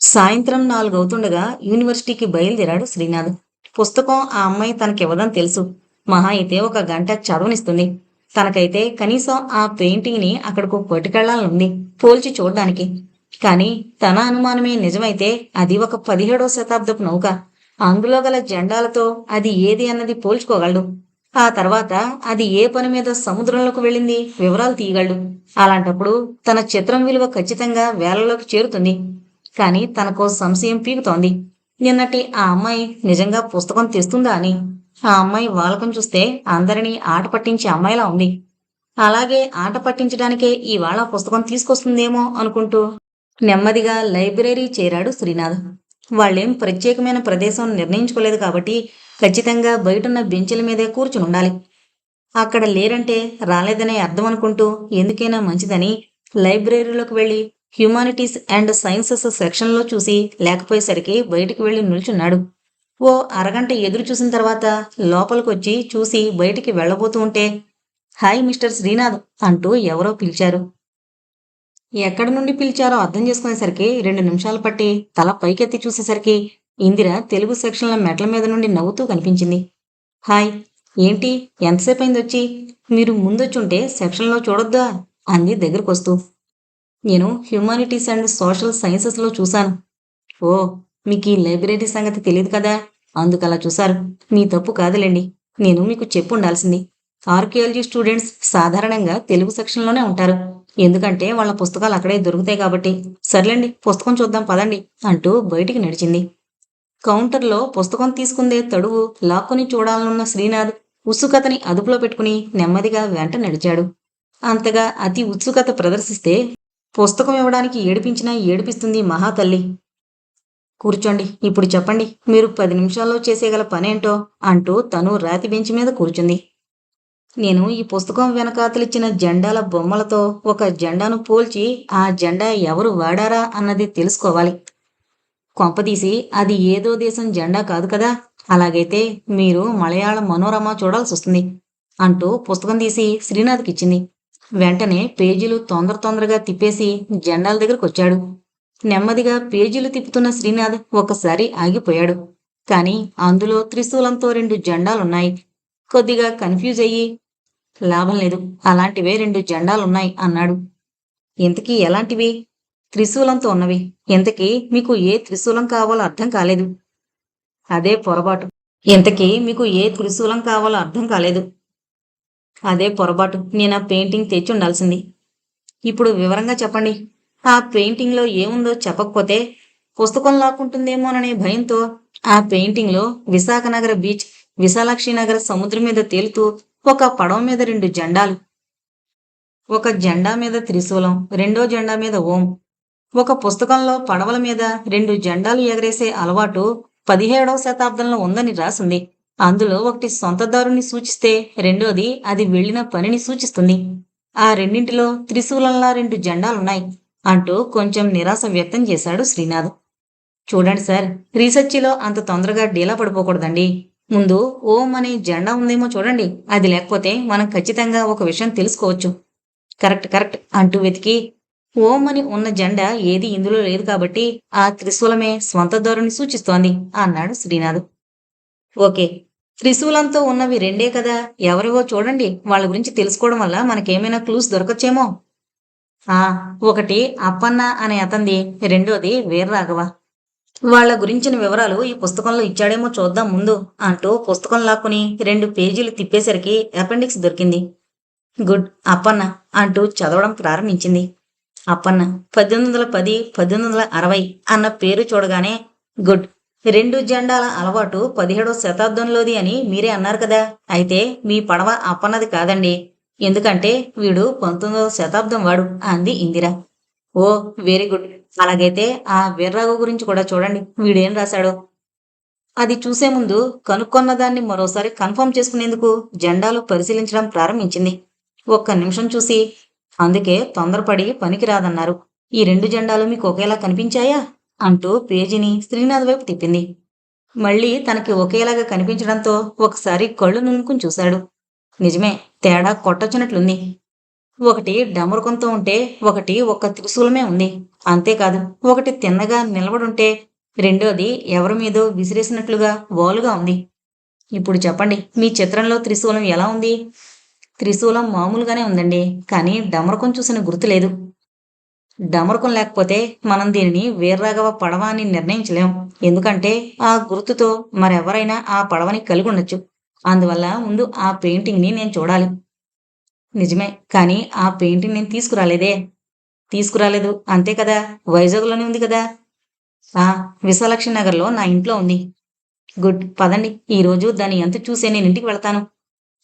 సాయంత్రం నాలుగు అవుతుండగా యూనివర్సిటీకి బయలుదేరాడు శ్రీనాథ్. పుస్తకం ఆ అమ్మాయి తనకివ్వదని తెలుసు. మహా అయితే ఒక గంట చదవనిస్తుంది. తనకైతే కనీసం ఆ పెయింటింగ్ని అక్కడకు పట్టుకెళ్ళాలనుంది పోల్చి చూడడానికి. కానీ తన అనుమానమే నిజమైతే అది ఒక పదిహేడో శతాబ్దపు నౌక. అందులో గల జెండాలతో అది ఏది అన్నది పోల్చుకోగలడు. ఆ తర్వాత అది ఏ పని మీద సముద్రంలోకి వెళ్ళింది వివరాలు తీయగలడు. అలాంటప్పుడు తన చిత్రం విలువ ఖచ్చితంగా వేలలోకి చేరుతుంది. కానీ తనకో సంశయం పీకుతోంది. నిన్నటి ఆ అమ్మాయి నిజంగా పుస్తకం తెస్తుందా అని. ఆ అమ్మాయి వాలకం చూస్తే అందరినీ ఆట పట్టించే అమ్మాయిలా ఉంది. అలాగే ఆట పట్టించడానికే ఇవాళ పుస్తకం తీసుకొస్తుందేమో అనుకుంటూ నెమ్మదిగా లైబ్రరీ చేరాడు శ్రీనాథ్. వాళ్ళేం ప్రత్యేకమైన ప్రదేశం నిర్ణయించుకోలేదు కాబట్టి ఖచ్చితంగా బయటున్న బెంచ్ల మీదే కూర్చుని ఉండాలి అక్కడ లేరంటే రాలేదనే అర్థం అనుకుంటూ ఎందుకైనా మంచిదని లైబ్రరీలోకి వెళ్ళి హ్యుమానిటీస్ అండ్ సైన్సెస్ సెక్షన్లో చూసి లేకపోయేసరికి బయటికి వెళ్ళి నిల్చున్నాడు. ఓ అరగంట ఎదురు చూసిన తర్వాత లోపలికొచ్చి చూసి బయటికి వెళ్ళబోతూ ఉంటే హాయ్ మిస్టర్ శ్రీనాథ్ అంటూ ఎవరో పిలిచారు. ఎక్కడి నుండి పిలిచారో అర్థం చేసుకునేసరికి రెండు నిమిషాలు పట్టి తల పైకెత్తి చూసేసరికి ఇందిర తెలుగు సెక్షన్ల మెట్ల మీద నుండి నవ్వుతూ కనిపించింది. హాయ్ ఏంటి? ఎంతసేపు అయింది వచ్చి మీరు ముందొచ్చుంటే సెక్షన్లో చూడొద్దా? అంది దగ్గరకొస్తూ. నేను హ్యుమానిటీస్ అండ్ సోషల్ సైన్సెస్లో చూశాను. ఓ మీకు ఈ లైబ్రరీ సంగతి తెలియదు కదా? అందుకలా చూశారు. మీ తప్పు కాదులేండి. నేను మీకు చెప్పు ఉండాల్సింది. ఆర్కియాలజీ స్టూడెంట్స్ సాధారణంగా తెలుగు సెక్షన్లోనే ఉంటారు. ఎందుకంటే వాళ్ళ పుస్తకాలు అక్కడే దొరుకుతాయి కాబట్టి. సర్లేండి పుస్తకం చూద్దాం పదండి అంటూ బయటికి నడిచింది. కౌంటర్లో పుస్తకం తీసుకుందే తడువు లాక్కుని చూడాలనున్న శ్రీనాథ్ ఉత్సుకతని అదుపులో పెట్టుకుని నెమ్మదిగా వెంట నడిచాడు. అంతగా అతి ఉత్సుకత ప్రదర్శిస్తే పుస్తకం ఇవ్వడానికి ఏడిపించినా ఏడిపిస్తుంది మహాతల్లి. కూర్చోండి ఇప్పుడు చెప్పండి మీరు పది నిమిషాల్లో చేసేగల పనేంటో అంటూ తను రాతి బెంచ్ మీద కూర్చుంది. నేను ఈ పుస్తకం వెనకాతలిచ్చిన జెండాల బొమ్మలతో ఒక జెండాను పోల్చి ఆ జెండా ఎవరు వాడారా అన్నది తెలుసుకోవాలి. కొంపదీసి అది ఏదో దేశం జెండా కాదు కదా అలాగైతే మీరు మలయాళ మనోరమ చూడాల్సి వస్తుంది అంటూ పుస్తకం తీసి శ్రీనాథ్కి ఇచ్చింది వెంటనే పేజీలు తొందర తొందరగా తిప్పేసి జెండాల దగ్గరకు వచ్చాడు. నెమ్మదిగా పేజీలు తిప్పుతున్న శ్రీనాథ్ ఒకసారి ఆగిపోయాడు. కాని అందులో త్రిశూలంతో రెండు జెండాలున్నాయి. కొద్దిగా కన్ఫ్యూజ్ అయ్యి లాభం లేదు అలాంటివే రెండు జెండాలున్నాయి అన్నాడు. ఇంతకీ ఎలాంటివి? త్రిశూలంతో ఉన్నవి. ఇంతకీ మీకు ఏ త్రిశూలం కావాలో అర్థం కాలేదు. అదే పొరపాటు. ఇంతకీ మీకు ఏ త్రిశూలం కావాలో అర్థం కాలేదు. అదే పొరపాటు. నేను ఆ పెయింటింగ్ తెచ్చి ఉండాల్సింది. ఇప్పుడు వివరంగా చెప్పండి. ఆ పెయింటింగ్లో ఏముందో చెప్పకపోతే పుస్తకం లాక్కుంటుందేమోననే భయంతో ఆ పెయింటింగ్లో విశాఖనగర బీచ్ విశాలాక్షి నగర సముద్రం మీద తేలుతూ ఒక పడవ మీద రెండు జెండాలు. ఒక జెండా మీద త్రిశూలం రెండో జెండా మీద ఓం. ఒక పుస్తకంలో పడవల మీద రెండు జెండాలు ఎగరేసే అలవాటు పదిహేడవ శతాబ్దంలో ఉందని రాసింది. అందులో ఒకటి సొంతదారుని సూచిస్తే రెండోది అది వెళ్ళిన పనిని సూచిస్తుంది. ఆ రెండింటిలో త్రిశూలంలా రెండు జెండాలున్నాయి అంటూ కొంచెం నిరాశ వ్యక్తం చేశాడు శ్రీనాథ్. చూడండి సార్ రీసెర్చిలో అంత తొందరగా డీలా పడిపోకూడదండి. ముందు ఓం అనే జెండా ఉందేమో చూడండి. అది లేకపోతే మనం ఖచ్చితంగా ఒక విషయం తెలుసుకోవచ్చు. కరెక్ట్ కరెక్ట్ అంటూ వెతికి ఓం అని ఉన్న జెండా ఏది ఇందులో లేదు కాబట్టి ఆ త్రిశూలమే స్వంత ధోరణి సూచిస్తోంది అన్నాడు శ్రీనాథ్. ఓకే త్రిశూలంతో ఉన్నవి రెండే కదా? ఎవరివో చూడండి. వాళ్ళ గురించి తెలుసుకోవడం వల్ల మనకేమైనా క్లూస్ దొరకొచ్చేమో. ఆ ఒకటి అప్పన్న అనే అతంది. రెండోది వీర్రాఘవ. వాళ్ళ గురించిన వివరాలు ఈ పుస్తకంలో ఇచ్చాడేమో చూద్దాం ముందు అంటూ పుస్తకం లాక్కుని రెండు పేజీలు తిప్పేసరికి అపెండిక్స్ దొరికింది. గుడ్ అప్పన్న అంటూ చదవడం ప్రారంభించింది. అప్పన్న పద్దెనిమిది వందల పది పద్దెనిమిది వందల అరవై అన్న పేరు చూడగానే గుడ్ రెండు జెండాల అలవాటు పదిహేడో శతాబ్దంలోది అని మీరే అన్నారు కదా. అయితే మీ పడవ అప్పన్నది కాదండి. ఎందుకంటే వీడు పంతొమ్మిదవ శతాబ్దం వాడు అంది ఇందిర. ఓ వెరీ గుడ్. అలాగైతే ఆ వీర్రాఘు గురించి కూడా చూడండి. వీడేం రాశాడో. అది చూసే ముందు కనుక్కున్న దాన్ని మరోసారి కన్ఫర్మ్ చేసుకునేందుకు జెండాలు పరిశీలించడం ప్రారంభించింది. ఒక్క నిమిషం చూసి. అందుకే తొందరపడి పనికిరాదన్నారు. ఈ రెండు జెండాలు మీకు ఒకేలా కనిపించాయా? అంటూ పేజీని శ్రీనాథ్ వైపు తిప్పింది. మళ్ళీ తనకి ఒకేలాగా కనిపించడంతో ఒకసారి కళ్ళు నునుకుని చూశాడు. నిజమే తేడా కొట్టొచ్చినట్లుంది. ఒకటి డమరుకంతో ఉంటే ఒకటి ఒక్క త్రిశూలమే ఉంది. అంతేకాదు ఒకటి తిన్నగా నిలబడుంటే రెండోది ఎవరి మీదో విసిరేసినట్లుగా వాలుగా ఉంది. ఇప్పుడు చెప్పండి మీ చిత్రంలో త్రిశూలం ఎలా ఉంది? త్రిశూలం మామూలుగానే ఉందండి కానీ డమరకం చూసిన గుర్తు లేదు. డమరకం లేకపోతే మనం దీనిని వీర్రాఘవ పడవ అని నిర్ణయించలేం. ఎందుకంటే ఆ గుర్తుతో మరెవరైనా ఆ పడవని కలిగి ఉండొచ్చు అందువల్ల ముందు ఆ పెయింటింగ్ని నేను చూడాలి. నిజమే కానీ ఆ పెయింటింగ్ నేను తీసుకురాలేదే. తీసుకురాలేదు అంతే కదా? వైజాగ్లోనే ఉంది కదా? ఆ విశాలక్ష్మి నగర్లో నా ఇంట్లో ఉంది. గుడ్ పదండి. ఈరోజు దాని ఎంత చూసే నేను ఇంటికి వెళ్తాను.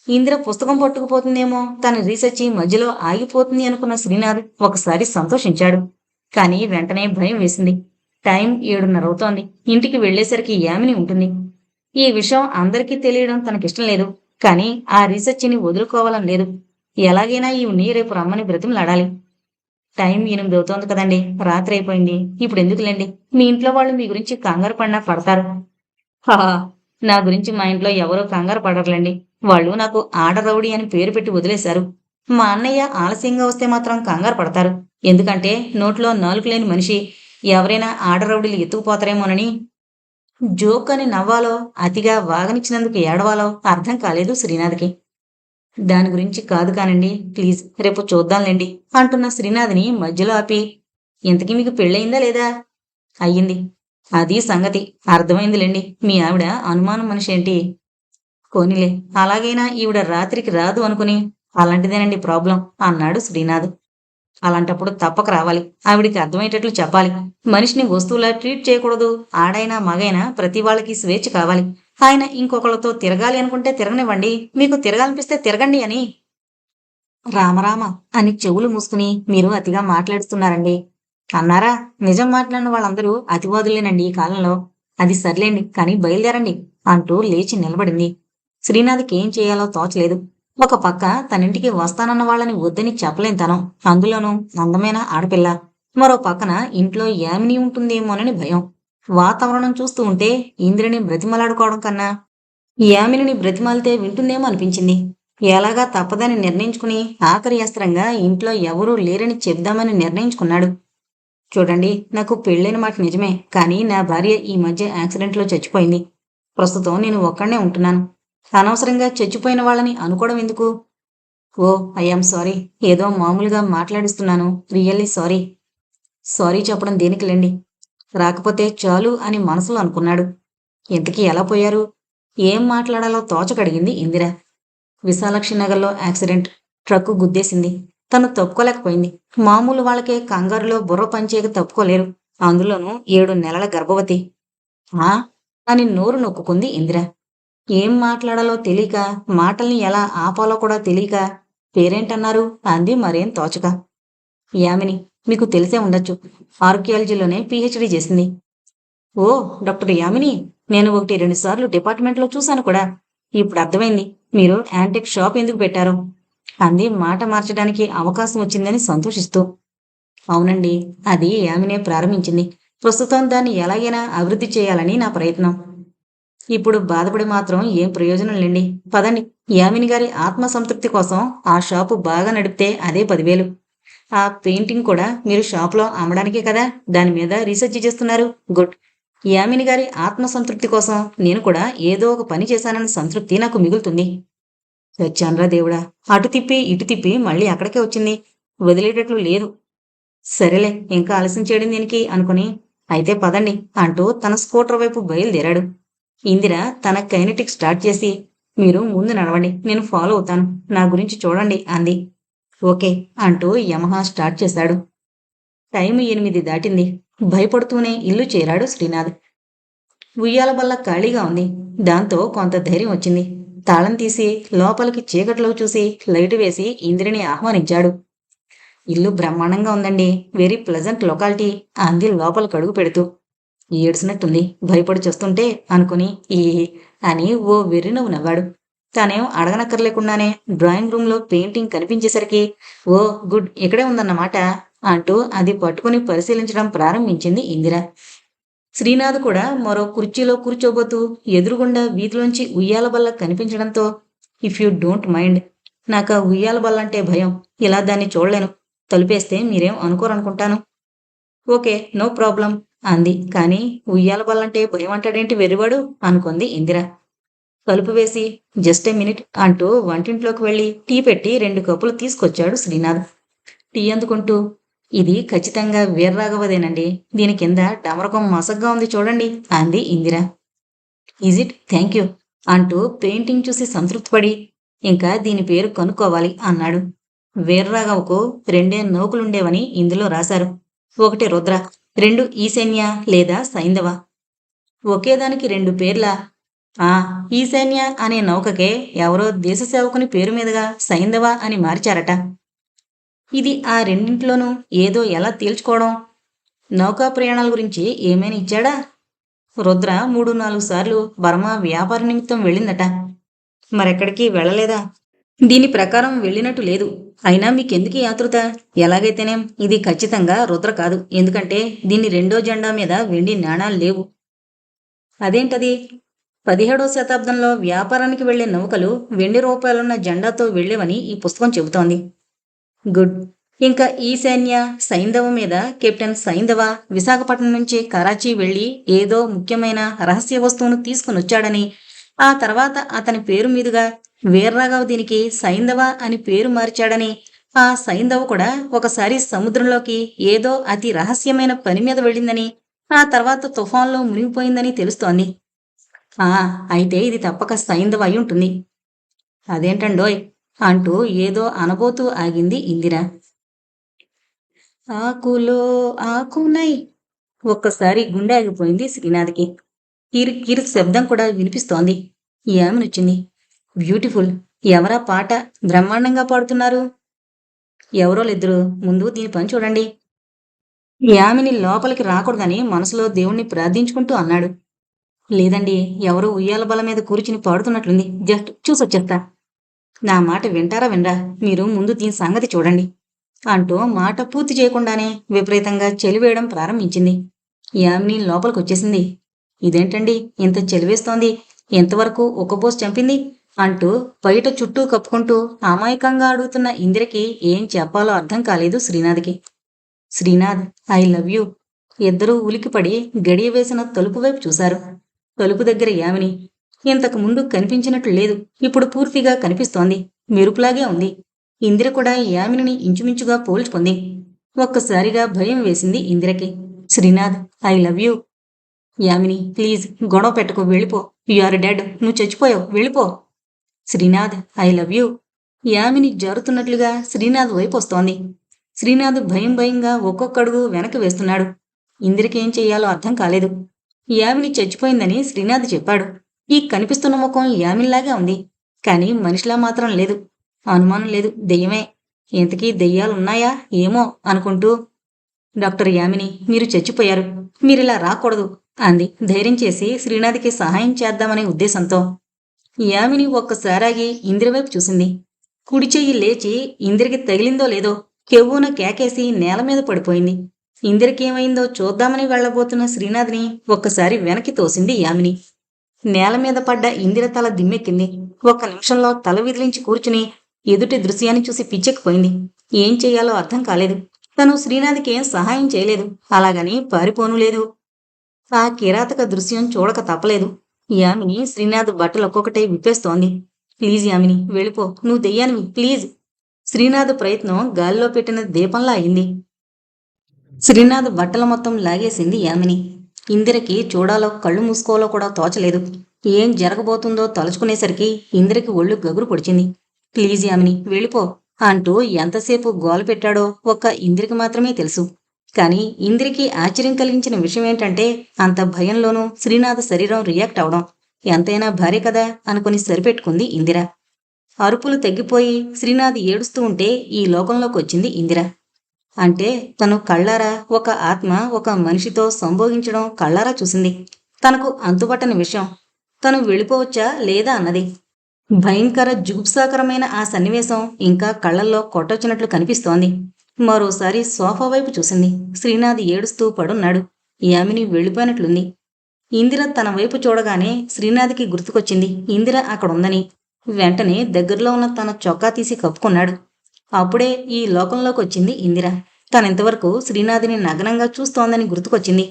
ఇందిర పుస్తకం పట్టుకుపోతుందేమో? తన రీసెర్చ్ మధ్యలో ఆగిపోతుంది అనుకున్న శ్రీనాథ్ ఒకసారి సంతోషించాడు. కానీ వెంటనే భయం వేసింది. టైం ఏడున్నర అవుతోంది ఇంటికి వెళ్ళేసరికి యామిని ఉంటుంది. ఈ విషయం అందరికీ తెలియడం తనకిష్టం లేదు. కానీ ఆ రీసెర్చ్ని వదులుకోవాలని లేదు. ఎలాగైనా ఈ రేపు రమ్మని బ్రతిమలాడాలి. టైం ఎనిమిది అవుతోంది కదండి. రాత్రి అయిపోయింది. ఇప్పుడు ఎందుకులేండి మీ ఇంట్లో వాళ్ళు మీ గురించి కంగారు పడినా పడతారు. హాహా. నా గురించి మా ఇంట్లో ఎవరో కంగారు పడర్లండి. వాళ్ళు నాకు ఆడరౌడి అని పేరు పెట్టి వదిలేశారు. మా అన్నయ్య ఆలస్యంగా వస్తే మాత్రం కంగారు పడతారు. ఎందుకంటే నోట్లో నాలుగు లేని మనిషి ఎవరైనా ఆడరౌడీలు ఎత్తుకుపోతారేమోనని. జోక్ అని నవ్వాలో అతిగా వాగనిచ్చినందుకు ఏడవాలో అర్థం కాలేదు శ్రీనాథ్కి. దాని గురించి కాదు కానండి ప్లీజ్ రేపు చూద్దాంలేండి అంటున్న శ్రీనాథ్ని మధ్యలో ఆపి ఇంతకీ మీకు పెళ్ళయిందా లేదా? అయ్యింది. అది సంగతి. అర్థమైందిలేండి. మీ ఆవిడ అనుమానం మనిషి ఏంటి? కోనిలే అలాగైనా ఈవిడ రాత్రికి రాదు అనుకుని అలాంటిదేనండి ప్రాబ్లం అన్నాడు శ్రీనాథ్. అలాంటప్పుడు తప్పక రావాలి ఆవిడికి అర్థమయ్యేటట్లు చెప్పాలి. మనిషిని వస్తువులా ట్రీట్ చేయకూడదు ఆడైనా మగైనా ప్రతి వాళ్ళకి స్వేచ్ఛ కావాలి. ఆయన ఇంకొకళ్ళతో తిరగాలి అనుకుంటే తిరగనివ్వండి మీకు తిరగాలనిపిస్తే తిరగండి అని. రామరామ అని చెవులు మూసుకుని మీరు అతిగా మాట్లాడుతున్నారండి. అన్నారా నిజం మాట్లాడిన వాళ్ళందరూ అతివాదులేనండి ఈ కాలంలో. అది సర్లేండి కానీ బయలుదేరండి అంటూ లేచి నిలబడింది. శ్రీనాథ్కి ఏం చేయాలో తోచలేదు. ఒక పక్క తనింటికి వస్తానన్న వాళ్ళని వద్దని చెప్పలేం తనం. అందులోనూ అందమైన ఆడపిల్ల. మరో పక్కన ఇంట్లో యామిని ఉంటుందేమోనని భయం. వాతావరణం చూస్తూ ఉంటే ఇంద్రిని బ్రతిమలాడుకోవడం కన్నా యామిని బ్రతిమాలితే వింటుందేమో అనిపించింది. ఎలాగా తప్పదని నిర్ణయించుకుని ఆఖరి అస్త్రంగా ఇంట్లో ఎవరూ లేరని చెప్దామని నిర్ణయించుకున్నాడు. చూడండి నాకు పెళ్ళైన మాట నిజమే కానీ నా భార్య ఈ మధ్య యాక్సిడెంట్లో చచ్చిపోయింది. ప్రస్తుతం నేను ఒక్కడనే ఉంటున్నాను. అనవసరంగా చచ్చిపోయిన వాళ్ళని అనుకోవడం ఎందుకు? Oh I'm sorry. ఏదో మామూలుగా మాట్లాడిస్తున్నాను. Really sorry. సారీ చెప్పడం దేనికిలేండి రాకపోతే చాలు అని మనసులో అనుకున్నాడు. ఇంతకీ ఎలా పోయారు? ఏం మాట్లాడాలో తోచకడిగింది ఇందిర. విశాలక్షి నగర్లో యాక్సిడెంట్. ట్రక్కు గుద్దేసింది. తను తప్పుకోలేకపోయింది. మామూలు వాళ్ళకే కంగారులో బుర్ర పంచేకి తప్పుకోలేరు. అందులోనూ ఏడు నెలల గర్భవతి. ఆ? అని నోరు నొక్కుంది ఇందిర. ఏం మాట్లాడాలో తెలియక మాటల్ని ఎలా ఆపాలో కూడా తెలియక పేరేంటన్నారు అంది మరేం తోచక. యామిని మీకు తెలిసే ఉండొచ్చు. ఆర్కియాలజీలోనే పిహెచ్డి చేసింది. ఓ డాక్టర్ యామిని నేను ఒకటి రెండు సార్లు డిపార్ట్మెంట్లో చూశాను కూడా. ఇప్పుడు అర్థమైంది మీరు యాంటిక్ షాప్ ఎందుకు పెట్టారు? అంది మాట మార్చడానికి అవకాశం వచ్చిందని సంతోషిస్తూ. అవునండి అది యామినే ప్రారంభించింది. ప్రస్తుతం దాన్ని ఎలాగైనా అభివృద్ధి చేయాలని నా ప్రయత్నం. ఇప్పుడు బాధపడి మాత్రం ఏం ప్రయోజనం లేండి. పదండి. యామిని గారి ఆత్మ సంతృప్తి కోసం ఆ షాపు బాగా నడిపితే అదే పదివేలు. ఆ పెయింటింగ్ కూడా మీరు షాప్లో అమ్మడానికే కదా. దాని మీద రీసెర్చ్ చేస్తున్నారు. గుడ్. యామిని గారి ఆత్మ సంతృప్తి కోసం నేను కూడా ఏదో ఒక పని చేశానన్న సంతృప్తి నాకు మిగులుతుంది. చంద్ర దేవుడా. అటు తిప్పి ఇటు తిప్పి మళ్ళీ అక్కడికే వచ్చింది. వదిలేటట్లు లేదు. సరేలే ఇంకా ఆలస్యం చేయడం దీనికి అనుకుని? అయితే పదండి అంటూ తన స్కూటర్ వైపు బయలుదేరాడు. ఇందిర తన కైనటిక్ స్టార్ట్ చేసి మీరు ముందు నడవండి నేను ఫాలో అవుతాను నా గురించి చూడండి అంది. ఓకే అంటూ యమహా స్టార్ట్ చేశాడు. టైం ఎనిమిది దాటింది. భయపడుతూనే ఇల్లు చేరాడు శ్రీనాథ్. ఉయ్యాల బల్ల ఖాళీగా ఉంది. దాంతో కొంత ధైర్యం వచ్చింది. తాళం తీసి లోపలికి చీకట్లో చూసి లైట్ వేసి ఇందిరిని ఆహ్వానించాడు. ఇల్లు బ్రహ్మాండంగా ఉందండి. వెరీ ప్లెజెంట్ లొకాలిటీ అంది లోపలికి అడుగు పెడుతూ. ఏడ్చినట్టుంది. భయపడి చూస్తుంటే అనుకుని ఈ అని ఓ వెర్రినవ్వు నవ్వాడు. తానేం అడగనక్కర్లేకుండానే డ్రాయింగ్ రూమ్లో పెయింటింగ్ కనిపించేసరికి ఓ గుడ్ ఇక్కడే ఉందన్నమాట అంటూ అది పట్టుకుని పరిశీలించడం ప్రారంభించింది ఇందిర. శ్రీనాథ్ కూడా మరో కుర్చీలో కూర్చోబోతూ ఎదురుగుండా వీధిలోంచి ఉయ్యాల బల్ల కనిపించడంతో ఇఫ్ యూ డోంట్ మైండ్ నాకు ఆ ఉయ్యాల బల్లంటే భయం. ఇలా దాన్ని చూడలేను. తలుపేస్తే మీరేం అనుకోరనుకుంటాను. Okay no problem. అంది. కానీ ఉయ్యాల బల్లంటే భయం అంటాడేంటి వెర్రివాడు అనుకుంది ఇందిర. కలుపు వేసి జస్ట్ ఏ మినిట్ అంటూ వంటింట్లోకి వెళ్ళి టీ పెట్టి రెండు కప్పులు తీసుకొచ్చాడు శ్రీనాథ్. టీ అందుకుంటూ ఇది ఖచ్చితంగా వీర్రాఘవదేనండి. దీని కింద డమరకం మసగ్గా ఉంది చూడండి అంది Indira. Is it thank you అంటూ పెయింటింగ్ చూసి సంతృప్తిపడి ఇంకా దీని పేరు కనుక్కోవాలి అన్నాడు. వీర్రాఘవకు రెండే నౌకులుండేవని ఇందులో రాశారు. ఒకటి రుద్ర రెండు ఈశాన్య లేదా సైంధవ? ఒకేదానికి రెండు పేర్ల? ఆ ఈశాన్య అనే నౌకకే ఎవరో దేశ సేవకుని పేరు మీదుగా సైంధవ అని మార్చారట. ఇది ఆ రెండింటిలోనూ ఏదో ఎలా తేల్చుకోవడం? నౌకా ప్రయాణాల గురించి ఏమైనా ఇచ్చాడా? రుద్ర మూడు నాలుగు సార్లు బర్మా వ్యాపార నిమిత్తం వెళ్ళిందట. మరెక్కడికి వెళ్ళలేదా? దీని ప్రకారం వెళ్ళినట్టు లేదు. అయినా మీకెందుకు ఈ ఆతృత? ఎలాగైతేనేం? ఇది ఖచ్చితంగా రుద్ర కాదు. ఎందుకంటే దీని రెండో జెండా మీద వెండి నాణాలు లేవు. అదేంటది? పదిహేడో శతాబ్దంలో వ్యాపారానికి వెళ్ళే నౌకలు వెండి రూపాయలున్న జెండాతో వెళ్ళేవని ఈ పుస్తకం చెబుతోంది. గుడ్. ఇంకా ఈశాన్య సైంధవ మీద కెప్టెన్ సైంధవ విశాఖపట్నం నుంచి కరాచీ వెళ్ళి ఏదో ముఖ్యమైన రహస్య వస్తువును తీసుకుని వచ్చాడని ఆ తర్వాత అతని పేరు మీదుగా వీర్రాఘవ్ దీనికి సైంధవ అని పేరు మార్చాడని ఆ సైంధవ కూడా ఒకసారి సముద్రంలోకి ఏదో అతి రహస్యమైన పని మీద వెళ్ళిందని ఆ తర్వాత తుఫాన్లో మునిగిపోయిందని తెలుస్తోంది. ఆ అయితే ఇది తప్పక సైంధవ అయి ఉంటుంది. అదేంటండోయ్? అంటూ ఏదో అనబోతూ ఆగింది ఇందిర. ఆకులో ఆకునై ఒక్కసారి గుండె ఆగిపోయింది శ్రీనాథ్కి. కిరు కిరు శబ్దం కూడా వినిపిస్తోంది. ఏమనొచ్చింది? బ్యూటిఫుల్. ఎవరా పాట బ్రహ్మాండంగా పాడుతున్నారు? ఎవరో లేద్దరు ముందు దీని పని చూడండి. యామిని లోపలికి రాకూడదని మనసులో దేవుణ్ణి ప్రార్థించుకుంటూ అన్నాడు. లేదండి ఎవరో ఉయ్యాల బల మీద కూర్చుని పాడుతున్నట్లుంది. జస్ట్ చూసొచ్చేస్తా. నా మాట వింటారా వినరా? మీరు ముందు దీని సంగతి చూడండి. అంటూ మాట పూర్తి చేయకుండానే విపరీతంగా చెలివేయడం ప్రారంభించింది. యామిని లోపలికొచ్చేసింది. ఇదేంటండి ఇంత చెలివేస్తోంది ఎంతవరకు ఒక్కబోసు చంపింది? అంటూ బయట చుట్టూ కప్పుకుంటూ అమాయకంగా అడుగుతున్న ఇందిరకి ఏం చెప్పాలో అర్థం కాలేదు శ్రీనాథ్కి. Srinath I love you. ఇద్దరూ ఉలికిపడి గడియ వేసిన తలుపు వైపు చూశారు. తలుపు దగ్గర యామిని ఇంతకు ముందు కనిపించినట్లు లేదు ఇప్పుడు పూర్తిగా కనిపిస్తోంది మెరుపులాగే ఉంది. ఇందిర కూడా యామినిని ఇంచుమించుగా పోల్చుకుంది. ఒక్కసారిగా భయం వేసింది ఇందిరకి. Srinath I love you. Yamini please గొడవ పెట్టకు వెళ్ళిపో. యు ఆర్ డెడ్ నువ్వు చచ్చిపోయావు వెళ్ళిపో. Srinath I love you. Yamini జారుతున్నట్లుగా Srinath వైపు వస్తోంది. శ్రీనాథ్ భయం భయంగా ఒక్కొక్కడుగు వెనక్కి వేస్తున్నాడు. ఇందిరికేం ఏం అర్థం కాలేదు. యామిని చచ్చిపోయిందని శ్రీనాథ్ చెప్పాడు. ఈ కనిపిస్తున్న ముఖం యామినిలాగే ఉంది. కానీ మనిషిలా మాత్రం లేదు. అనుమానం లేదు. దెయ్యమే. ఇంతకీ దెయ్యాలున్నాయా? ఏమో అనుకుంటూ డాక్టర్ యామిని మీరు చచ్చిపోయారు. మీరిలా రాకూడదు అంది. ధైర్యం చేసి శ్రీనాథ్కి సహాయం చేద్దామనే ఉద్దేశంతో. యామిని ఒక్కసారాగి ఇందిర వైపు చూసింది. కుడి చెయ్యి లేచి ఇందిరకి తగిలిందో లేదో కెవ్వున కేకేసి నేల మీద పడిపోయింది. ఇందిరకేమైందో చూద్దామని వెళ్ళబోతున్న శ్రీనాథ్ని ఒక్కసారి వెనక్కి తోసింది యామిని. నేల మీద పడ్డ ఇందిర తల దిమ్మెక్కింది. ఒక్క నిమిషంలో తల విదిలించి కూర్చుని ఎదుటి దృశ్యాన్ని చూసి పిచ్చెక్కిపోయింది. ఏం చెయ్యాలో అర్థం కాలేదు. తను శ్రీనాథ్కి ఏం సహాయం చేయలేదు. అలాగని పారిపోను లేదు. ఆ కిరాతక దృశ్యం చూడక తప్పలేదు. యామిని శ్రీనాథ్ బట్టలు ఒక్కొక్కటే విప్పేస్తోంది. ప్లీజ్ యామిని వెళ్ళిపో. నువ్వు దెయ్యానివి ప్లీజ్. శ్రీనాథ్ ప్రయత్నం గాలిలో పెట్టిన దీపంలా అయింది. శ్రీనాథ్ బట్టల మొత్తం లాగేసింది యామిని. ఇందిరకి చూడాలో కళ్ళు మూసుకోవాలో కూడా తోచలేదు. ఏం జరగబోతుందో తలుచుకునేసరికి ఇందిరకి ఒళ్ళు గగురు పొడిచింది. ప్లీజ్ యామిని వెళ్ళిపో అంటూ ఎంతసేపు గోల పెట్టాడో ఒక్క ఇందిరికి మాత్రమే తెలుసు. కానీ ఇందిరికి ఆశ్చర్యం కలిగించిన విషయం ఏంటంటే అంత భయంలోనూ శ్రీనాథ శరీరం రియాక్ట్ అవడం. ఎంతైనా భార్య కదా అనుకుని సరిపెట్టుకుంది ఇందిర. అరుపులు తగ్గిపోయి శ్రీనాథ్ ఏడుస్తూ ఉంటే ఈ లోకంలోకి వచ్చింది ఇందిర. అంటే తను కళ్ళారా ఒక ఆత్మ ఒక మనిషితో సంభోగించడం కళ్ళారా చూసింది. తనకు అంతుపట్టని విషయం. తను వెళ్ళిపోవచ్చా లేదా అన్నది. భయంకర జుగుప్సాకరమైన ఆ సన్నివేశం ఇంకా కళ్ళల్లో కొట్టొచ్చినట్లు కనిపిస్తోంది. మరోసారి సోఫా వైపు చూసింది. శ్రీనాథ్ ఏడుస్తూ పడున్నాడు. యామిని వెళ్ళిపోయినట్లుంది. ఇందిర తన వైపు చూడగానే శ్రీనాథ్కి గుర్తుకొచ్చింది. ఇందిర అక్కడుందని వెంటనే దగ్గరలో ఉన్న తన చొక్కా తీసి కప్పుకున్నాడు. అప్పుడే ఈ లోకంలోకి వచ్చింది ఇందిర. తనింతవరకు శ్రీనాథిని నగ్నంగా చూస్తోందని గుర్తుకొచ్చింది.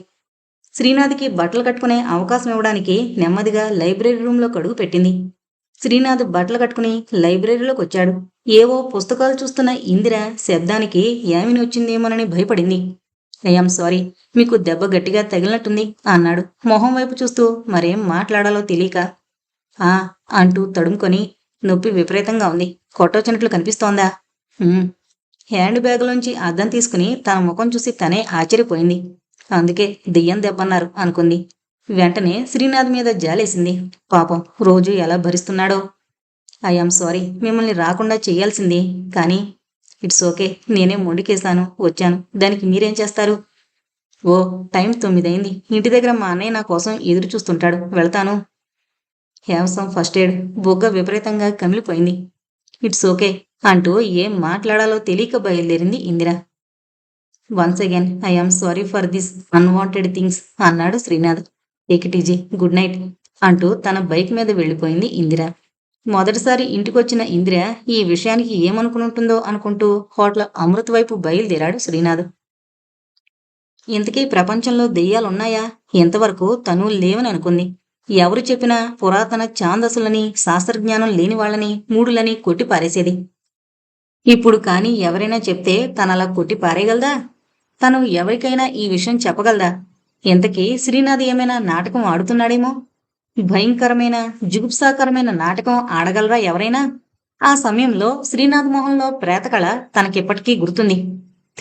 శ్రీనాథ్కి బట్టలు కట్టుకునే అవకాశం ఇవ్వడానికి నెమ్మదిగా లైబ్రరీ రూమ్లో అడుగు పెట్టింది. శ్రీనాథ్ బట్టలు కట్టుకుని లైబ్రరీలోకి వచ్చాడు. ఏవో పుస్తకాలు చూస్తున్న ఇందిర శబ్దానికి యామిని వచ్చిందేమోనని భయపడింది. ఐఎమ్ సారీ మీకు దెబ్బ గట్టిగా తగిలినట్టుంది అన్నాడు. మొహం వైపు చూస్తూ మరేం మాట్లాడాలో తెలియక. ఆ అంటూ తడుముకొని నొప్పి విపరీతంగా ఉంది. కొట్టొచ్చినట్లు కనిపిస్తోందా? హ్యాండ్ బ్యాగ్లోంచి అద్దం తీసుకుని తన ముఖం చూసి తనే ఆశ్చర్యపోయింది. అందుకే దెయ్యం దెబ్బన్నారు అనుకుంది. వెంటనే శ్రీనాథ్ మీద జాలేసింది. పాపం రోజు ఎలా భరిస్తున్నాడో. ఐఎమ్ సారీ మిమ్మల్ని రాకుండా చేయాల్సింది. కానీ ఇట్స్ ఓకే నేనే మొండికేశాను వచ్చాను. దానికి మీరేం చేస్తారు? ఓ టైం తొమ్మిదైంది. ఇంటి దగ్గర మా అన్నయ్య నా కోసం ఎదురు చూస్తుంటాడు. వెళ్తాను. Have first aid. బొగ్గ విపరీతంగా కమిలిపోయింది. ఇట్స్ ఓకే అంటూ ఏం మాట్లాడాలో తెలియక బయలుదేరింది Indira. Once again I'm sorry for this unwanted things అన్నాడు శ్రీనాథ్. ఎకిటీజీ గుడ్ నైట్ అంటూ తన బైక్ మీద వెళ్ళిపోయింది ఇందిర. మొదటిసారి ఇంటికొచ్చిన ఇందిర ఈ విషయానికి ఏమనుకుంటుందో అనుకుంటూ హోటల్ అమృత్ వైపు బయలుదేరాడు శ్రీనాథ్. ఇంతకీ ప్రపంచంలో దెయ్యాలున్నాయా? ఎంతవరకు తను లేవని అనుకుంది. ఎవరు చెప్పినా పురాతన ఛాందసులని శాస్త్రజ్ఞానం లేని వాళ్ళని మూడులని కొట్టి పారేసేది. ఇప్పుడు కానీ ఎవరైనా చెప్తే తనలా కొట్టి పారేయగలదా? తను ఎవరికైనా ఈ విషయం చెప్పగలదా? ఇంతకీ శ్రీనాథ్ ఏమైనా నాటకం ఆడుతున్నాడేమో? భయంకరమైన జుగుప్సాకరమైన నాటకం ఆడగలరా ఎవరైనా? ఆ సమయంలో శ్రీనాథ్ మొహంలో ప్రేతకళ తనకిప్పటికీ గుర్తుంది.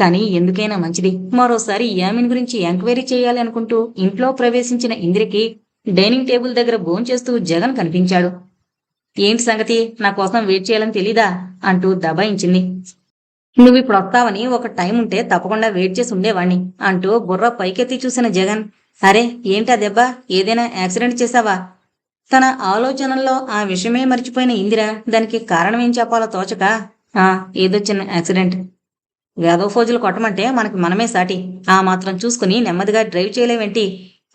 కానీ ఎందుకైనా మంచిది. మరోసారి యామిన్ గురించి ఎంక్వైరీ చేయాలి అనుకుంటూ ఇంట్లో ప్రవేశించిన ఇందిరకి డైనింగ్ టేబుల్ దగ్గర భోంచేస్తూ జగన్ కనిపించాడు. ఏంటి సంగతి? నా కోసం వెయిట్ చేయాలని తెలీదా? అంటూ దబాయించింది. నువ్వు ఇప్పుడు వస్తావని ఒక టైం ఉంటే తప్పకుండా వెయిట్ చేసి ఉండేవాణ్ణి అంటూ బుర్ర పైకెత్తి చూసిన జగన్. అరే ఏంటా దెబ్బ? ఏదైనా యాక్సిడెంట్ చేశావా? తన ఆలోచనల్లో ఆ విషయమే మర్చిపోయిన ఇందిర దానికి కారణం ఏం చెప్పాలో తోచక ఆ ఏదో చిన్న యాక్సిడెంట్. వేదవ ఫోజులు కొట్టమంటే మనకి మనమే సాటి. ఆ మాత్రం చూసుకుని నెమ్మదిగా డ్రైవ్ చేయలేవేంటి?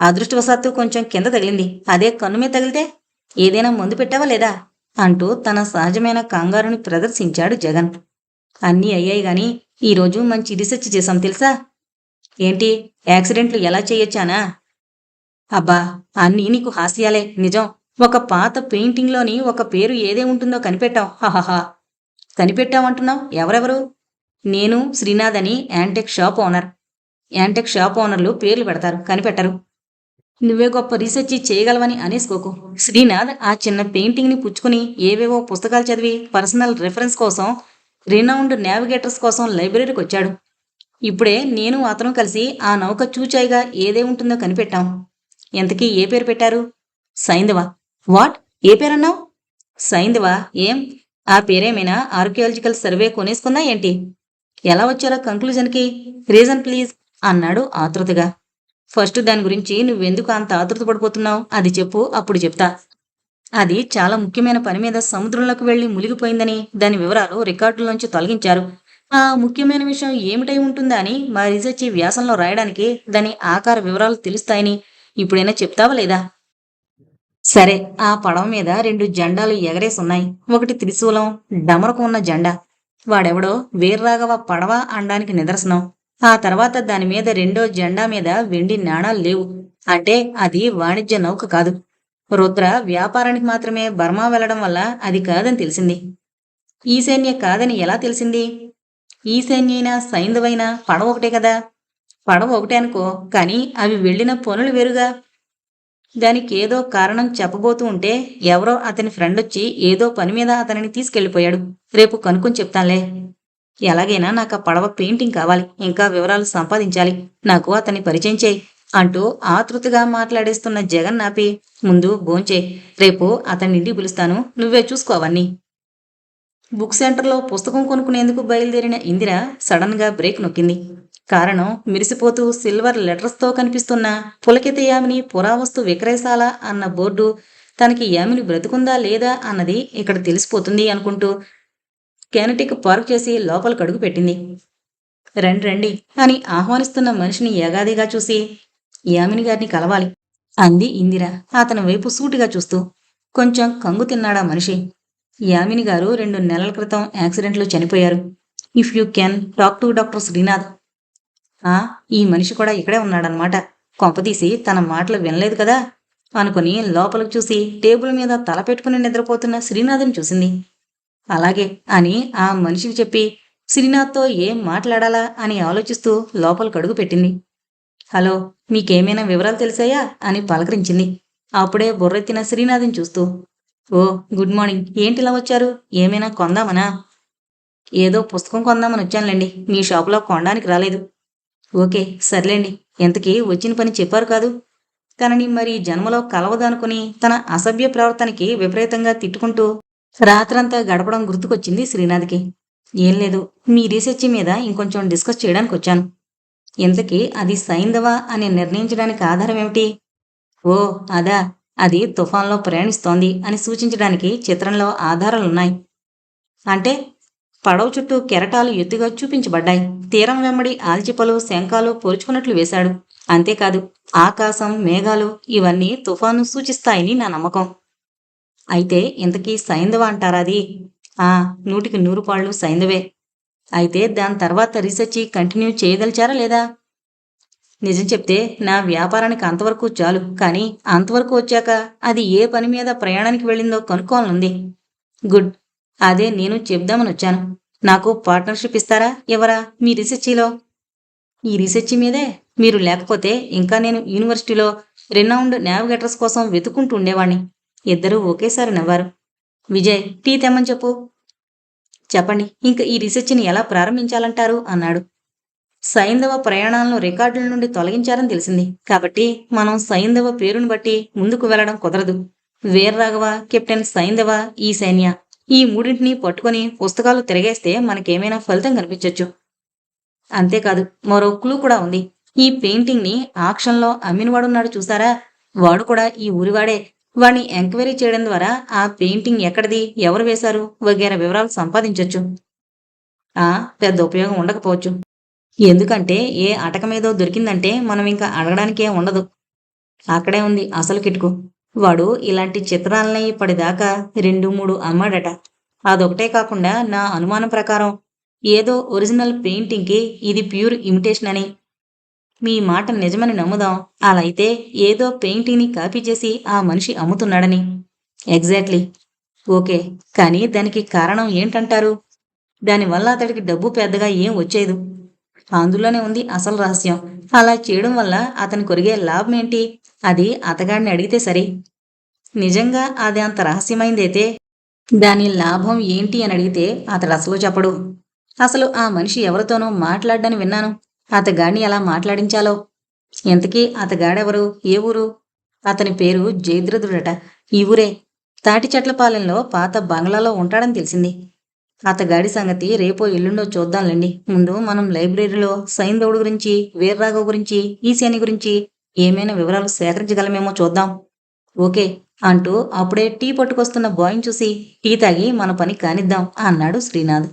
అదృష్టవశాత్తు కొంచెం కింద తగిలింది. అదే కన్ను మీద తగిలితే ఏదైనా మందు పెట్టావా లేదా? అంటూ తన సహజమైన కంగారుని ప్రదర్శించాడు జగన్. అన్నీ అయ్యాయి గాని ఈరోజు మంచి రీసెర్చ్ చేశాం తెలుసా? ఏంటి? యాక్సిడెంట్లు ఎలా చేయొచ్చానా? అబ్బా అన్నీ నీకు హాస్యాలే నిజం. ఒక పాత పెయింటింగ్లోని ఒక పేరు ఏదే ఉంటుందో కనిపెట్టావు. హహహా. కనిపెట్టావంటున్నావు? ఎవరెవరు? నేను శ్రీనాథ్ అని antique shop owner. Antique shop ఓనర్లు పేర్లు పెడతారు కనిపెట్టరు. నువ్వే గొప్ప రీసెర్చ్ చేయగలవని అనేసుకోకు. శ్రీనాథ్ ఆ చిన్న పెయింటింగ్ని పుచ్చుకుని ఏవేవో పుస్తకాలు చదివి పర్సనల్ రెఫరెన్స్ కోసం రినౌండ్ నావిగేటర్స్ కోసం లైబ్రరీకి వచ్చాడు. ఇప్పుడే నేను అతను కలిసి ఆ నౌక చూచాయిగా ఏదే ఉంటుందో కనిపెట్టాం. ఎంతకీ ఏ పేరు పెట్టారు? సైంధవ. వాట్? ఏ పేరన్నావు? సైంధవ. ఏం? ఆ పేరేమైనా ఆర్కియాలజికల్ సర్వే కొనేసుకుందా ఏంటి? ఎలా వచ్చారో కంక్లూజన్కి? రీజన్ ప్లీజ్ అన్నాడు ఆతృతగా. ఫస్ట్ దాని గురించి నువ్వెందుకు అంత ఆతృత పడిపోతున్నావు అది చెప్పు అప్పుడు చెప్తా. అది చాలా ముఖ్యమైన పని మీద సముద్రంలోకి వెళ్ళి మునిగిపోయిందని దాని వివరాలు రికార్డుల్లోంచి తొలగించారు. ఆ ముఖ్యమైన విషయం ఏమిటై ఉంటుందా అని మా రీసెర్చ్ ఈ వ్యాసంలో రాయడానికి దాని ఆకార వివరాలు తెలుస్తాయని ఇప్పుడైనా చెప్తావా లేదా? సరే ఆ పడవ మీద రెండు జెండాలు ఎగరేసున్నాయి. ఒకటి త్రిశూలం డమరకు ఉన్న జెండా. వాడెవడో వీర్రాఘవ పడవ అనడానికి నిదర్శనం. ఆ తర్వాత దాని మీద రెండో జెండా మీద వెండి నాణాలు లేవు. అంటే అది వాణిజ్య నౌక కాదు. రుద్ర వ్యాపారానికి మాత్రమే బర్మా వెళ్ళడం వల్ల అది కాదని తెలిసింది. ఈశాన్య కాదని ఎలా తెలిసింది? ఈశాన్యైనా సైంధవైనా పడవ ఒకటే కదా? పడవ ఒకటే అనుకో కానీ అవి వెళ్ళిన పనులు వేరుగా. దానికి ఏదో కారణం చెప్పబోతూ ఉంటే ఎవరో అతని ఫ్రెండ్ వచ్చి ఏదో పని మీద అతనిని తీసుకెళ్ళిపోయాడు రేపు కనుక్కొని చెప్తానులే. ఎలాగైనా నాకు ఆ పడవ పెయింటింగ్ కావాలి. ఇంకా వివరాలు సంపాదించాలి. నాకు అతన్ని పరిచయం చేయి. అంటూ ఆతృతగా మాట్లాడేస్తున్న జగన్ నాపి ముందు భోంచే రేపు అతన్ని పిలుస్తాను నువ్వే చూసుకోవన్నీ బుక్ సెంటర్లో పుస్తకం కొనుక్కునేందుకు బయలుదేరిన ఇందిర సడన్గా బ్రేక్ నొక్కింది. కారణం మిరిసిపోతూ సిల్వర్ లెటర్స్తో కనిపిస్తున్న పులకిత యామిని పురావస్తు విక్రయశాల అన్న బోర్డు తనకి యామిని బ్రతుకుందా లేదా అన్నది ఇక్కడ తెలిసిపోతుంది అనుకుంటూ కెనటిక్ పార్క్ చేసి లోపల కడుగు పెట్టింది. రండి రండి అని ఆహ్వానిస్తున్న మనిషిని యగాదిగా చూసి యామిని గారిని కలవాలి అంది ఇందిర. అతని వైపు సూటిగా చూస్తూ కొంచెం కంగు తిన్నాడా మనిషి? యామిని గారు రెండు నెలల క్రితం యాక్సిడెంట్లో చనిపోయారు. If you can talk to doctor Srinath. ఆ ఈ మనిషి కూడా ఇక్కడే ఉన్నాడనమాట కొంపదీసి తన మాటలు వినలేదు కదా? అనుకుని లోపలికి చూసి టేబుల్ మీద తల పెట్టుకుని నిద్రపోతున్న శ్రీనాథ్ని చూసింది. అలాగే అని ఆ మనిషికి చెప్పి శ్రీనాథ్తో ఏం మాట్లాడాలా అని ఆలోచిస్తూ లోపలికి అడుగు పెట్టింది. హలో మీకేమైనా వివరాలు తెలిసాయా? అని పలకరించింది. అప్పుడే బుర్రెత్తిన శ్రీనాథ్ని చూస్తూ ఓ గుడ్ మార్నింగ్. ఏంటిలా వచ్చారు? ఏమైనా కొందామనా? ఏదో పుస్తకం కొందామని వచ్చానులేండి. మీ షాపులో కొనడానికి రాలేదు. ఓకే సర్లేండి. ఎంతకీ వచ్చిన పని చెప్పారు కాదు. తనని మరి జన్మలో కలవదనుకుని తన అసభ్య ప్రవర్తనకి విపరీతంగా తిట్టుకుంటూ రాత్రంతా గడపడం గుర్తుకొచ్చింది శ్రీనాథ్కి. ఏం లేదు మీ రీసెర్చ్ మీద ఇంకొంచెం డిస్కస్ చేయడానికి వచ్చాను ఇంతకీ అది సైందవా అని నిర్ణయించడానికి ఆధారం ఏమిటి? ఓ అదా. అది తుఫాన్లో ప్రయాణిస్తోంది అని సూచించడానికి చిత్రంలో ఆధారాలున్నాయి. అంటే పడవ చుట్టూ కెరటాలు ఎత్తుగా చూపించబడ్డాయి. తీరం వెంబడి ఆల్చిపలు శంఖాలు పోల్చుకున్నట్లు వేశాడు. అంతేకాదు ఆకాశం మేఘాలు ఇవన్నీ తుఫాను సూచిస్తాయని నా నమ్మకం. అయితే ఇంతకీ సైంధవ అంటారా అది? ఆ నూటికి నూరు పాళ్ళు సైంధవే. అయితే దాని తర్వాత రీసెర్చ్ కంటిన్యూ చేయదలిచారా లేదా? నిజం చెప్తే నా వ్యాపారానికి అంతవరకు చాలు కానీ అంతవరకు వచ్చాక అది ఏ పని మీద ప్రయాణానికి వెళ్ళిందో కనుక్కోవాలనుంది. గుడ్. అదే నేను చెప్దామని వచ్చాను. నాకు పార్ట్నర్షిప్ ఇస్తారా ఎవరా మీ రీసెర్చిలో ఈ రీసెర్చ్ మీదే? మీరు లేకపోతే ఇంకా నేను యూనివర్సిటీలో రెనౌండ్ నావిగేటర్స్ కోసం వెతుకుంటూ ఉండేవాణ్ణి. ఇద్దరూ ఒకేసారి నవ్వారు. విజయ్ టీ తెమ్మని చెప్పు. చెప్పండి ఇంకా ఈ రీసెర్చ్ని ఎలా ప్రారంభించాలంటారు? అన్నాడు. సైంధవ ప్రయాణాలను రికార్డుల నుండి తొలగించారని తెలిసింది. కాబట్టి మనం సైంధవ పేరును బట్టి ముందుకు వెళ్ళడం కుదరదు. వీర్రాఘవ కెప్టెన్ సైంధవ ఈ సైన్య. ఈ మూడింటిని పట్టుకొని పుస్తకాలు తిరగేస్తే మనకేమైనా ఫలితం కనిపించవచ్చు అంతేకాదు మరో క్లూ కూడా ఉంది. ఈ పెయింటింగ్ని ఆక్షన్లో అమ్మినవాడున్నాడు చూసారా? వాడు కూడా ఈ ఊరివాడే. వాడిని ఎంక్వైరీ చేయడం ద్వారా ఆ పెయింటింగ్ ఎక్కడిది ఎవరు వేశారు వగేర వివరాలు సంపాదించవచ్చు ఆ పెద్ద ఉపయోగం ఉండకపోవచ్చు. ఎందుకంటే ఏ అటక మీదో దొరికిందంటే మనం ఇంకా అడగడానికే ఉండదు. అక్కడే ఉంది అసలు కిటుకు. వాడు ఇలాంటి చిత్రాలని ఇప్పటిదాకా రెండు మూడు అమ్మాడట. అదొకటే కాకుండా నా అనుమానం ప్రకారం ఏదో ఒరిజినల్ పెయింటింగ్కి ఇది ప్యూర్ ఇమిటేషన్ అని మీ మాట నిజమని నమ్ముదాం. అలా అయితే ఏదో పెయింటింగ్ని కాపీ చేసి ఆ మనిషి అమ్ముతున్నాడని. ఎగ్జాక్ట్లీ. ఓకే కానీ దానికి కారణం ఏంటంటారు? దానివల్ల అతడికి డబ్బు పెద్దగా ఏం వచ్చేదు. అందులోనే ఉంది అసలు రహస్యం. అలా చేయడం వల్ల అతను కొరిగే లాభం ఏంటి? అది అతగాడిని అడిగితే సరే. నిజంగా అది అంత రహస్యమైందైతే దాని లాభం ఏంటి అని అడిగితే అతడు అసలు చెప్పడు. అసలు ఆ మనిషి ఎవరితోనో మాట్లాడ్డని విన్నాను. అతగాడిని ఎలా మాట్లాడించాలో? ఇంతకీ అతగాడెవరు? ఏ ఊరు? అతని పేరు జయద్రథుడట. ఈ ఊరే. తాటి చెట్ల పాలెంలో పాత బంగ్లాలో ఉంటాడని తెలిసింది. అతగాడి సంగతి రేపో ఎల్లుండో చూద్దాంలేండి. ముందు మనం లైబ్రరీలో సైందవుడు గురించి వీర్రాఘవ్ గురించి ఈశాని గురించి ఏమైనా వివరాలు సేకరించగలమేమో చూద్దాం. ఓకే అంటూ అప్పుడే టీ పట్టుకొస్తున్న బాయ్ని చూసి టీ తాగి మన పని కానిద్దాం అన్నాడు శ్రీనాథ్.